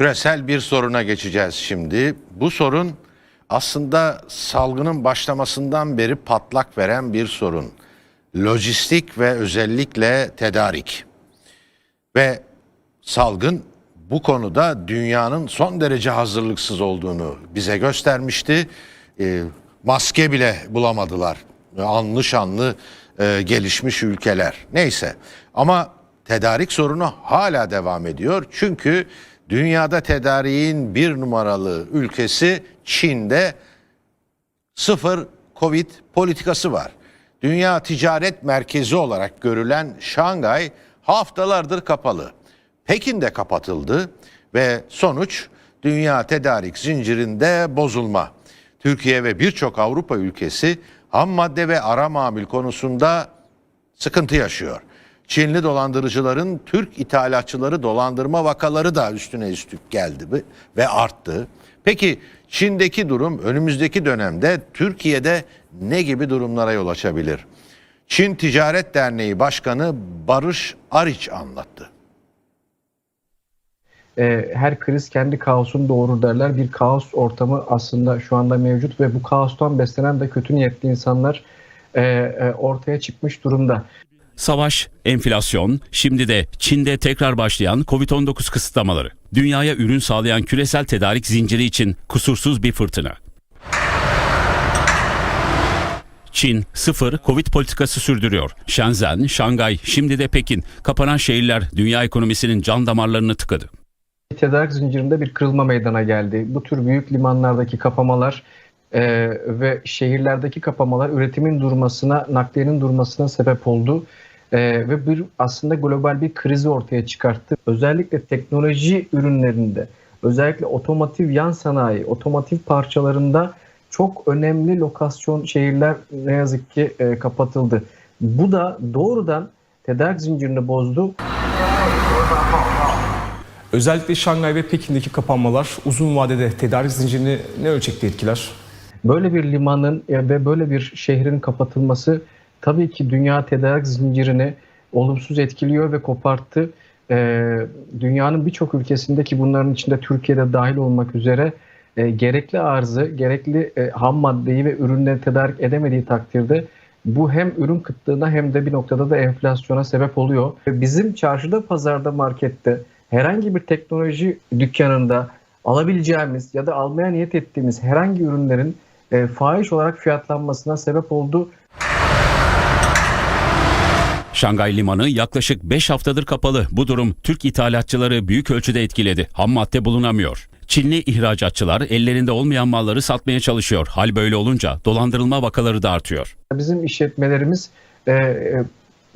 Küresel bir soruna geçeceğiz şimdi. Bu sorun aslında salgının başlamasından beri patlak veren bir sorun. Lojistik ve özellikle tedarik. Ve salgın bu konuda dünyanın son derece hazırlıksız olduğunu bize göstermişti. Ee, maske bile bulamadılar. Anlı şanlı e, gelişmiş ülkeler. Neyse ama tedarik sorunu hala devam ediyor. Çünkü dünyada tedariğin bir numaralı ülkesi Çin'de sıfır Covid politikası var. Dünya ticaret merkezi olarak görülen Şangay haftalardır kapalı. Pekin'de kapatıldı ve sonuç dünya tedarik zincirinde bozulma. Türkiye ve birçok Avrupa ülkesi ham madde ve ara mamül konusunda sıkıntı yaşıyor. Çinli dolandırıcıların Türk ithalatçıları dolandırma vakaları da üstüne üstlük geldi ve- arttı. Peki Çin'deki durum önümüzdeki dönemde Türkiye'de ne gibi durumlara yol açabilir? Çin Ticaret Derneği Başkanı Barış Ariç anlattı. e, her kriz kendi kaosunu doğurur derler. Bir kaos ortamı aslında şu anda mevcut ve bu kaostan beslenen de kötü niyetli insanlar e, e, ortaya çıkmış durumda. Savaş, enflasyon, şimdi de Çin'de tekrar başlayan Covid-19 kısıtlamaları. Dünyaya ürün sağlayan küresel tedarik zinciri için kusursuz bir fırtına. Çin sıfır Covid politikası sürdürüyor. Shenzhen, Şangay, şimdi de Pekin. Kapanan şehirler dünya ekonomisinin can damarlarını tıkadı. Tedarik zincirinde bir kırılma meydana geldi. Bu tür büyük limanlardaki kapamalar e, ve şehirlerdeki kapamalar üretimin durmasına, nakliyenin durmasına sebep oldu. E, ve bir aslında global bir krizi ortaya çıkarttı. Özellikle teknoloji ürünlerinde, özellikle otomotiv yan sanayi, otomotiv parçalarında çok önemli lokasyon şehirler ne yazık ki e, kapatıldı. Bu da doğrudan tedarik zincirini bozdu. Özellikle Şangay ve Pekin'deki kapanmalar uzun vadede tedarik zincirini ne ölçekte etkiler? Böyle bir limanın e, ve böyle bir şehrin kapatılması tabii ki dünya tedarik zincirini olumsuz etkiliyor ve koparttı. Ee, dünyanın birçok ülkesindeki bunların içinde Türkiye'de dahil olmak üzere e, gerekli arzı, gerekli e, ham maddeyi ve ürünleri tedarik edemediği takdirde bu hem ürün kıtlığına hem de bir noktada da enflasyona sebep oluyor. Bizim çarşıda, pazarda, markette herhangi bir teknoloji dükkanında alabileceğimiz ya da almaya niyet ettiğimiz herhangi ürünlerin e, fahiş olarak fiyatlanmasına sebep oldu. Şangay Limanı yaklaşık 5 haftadır kapalı. Bu durum Türk ithalatçıları büyük ölçüde etkiledi. Ham madde bulunamıyor. Çinli ihracatçılar ellerinde olmayan malları satmaya çalışıyor. Hal böyle olunca dolandırılma vakaları da artıyor. Bizim işletmelerimiz e, e,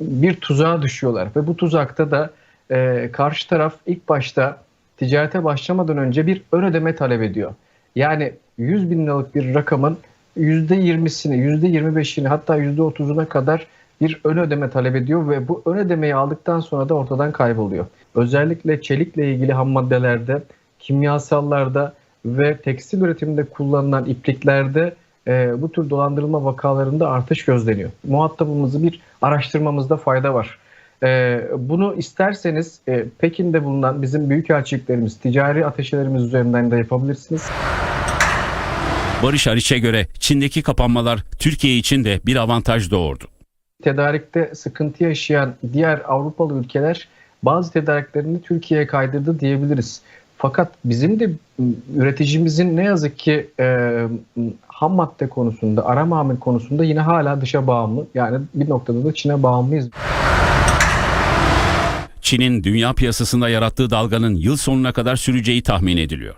bir tuzağa düşüyorlar ve bu tuzakta da e, karşı taraf ilk başta ticarete başlamadan önce bir ön ödeme talep ediyor. Yani 100 bin liralık bir rakamın %20'sini, %25'ini hatta %30'una kadar bir ön ödeme talep ediyor ve bu ön ödemeyi aldıktan sonra da ortadan kayboluyor. Özellikle çelikle ilgili ham maddelerde, kimyasallarda ve tekstil üretiminde kullanılan ipliklerde e, bu tür dolandırılma vakalarında artış gözleniyor. Muhatabımızı bir araştırmamızda fayda var. E, bunu isterseniz e, Pekin'de bulunan bizim büyükelçiliklerimiz, ticari ateşelerimiz üzerinden de yapabilirsiniz. Barış Ariç'e göre Çin'deki kapanmalar Türkiye için de bir avantaj doğurdu. Tedarikte sıkıntı yaşayan diğer Avrupalı ülkeler bazı tedariklerini Türkiye'ye kaydırdı diyebiliriz. Fakat bizim de üreticimizin ne yazık ki e, ham madde konusunda, ara mamul konusunda yine hala dışa bağımlı. Yani bir noktada da Çin'e bağımlıyız. Çin'in dünya piyasasında yarattığı dalganın yıl sonuna kadar süreceği tahmin ediliyor.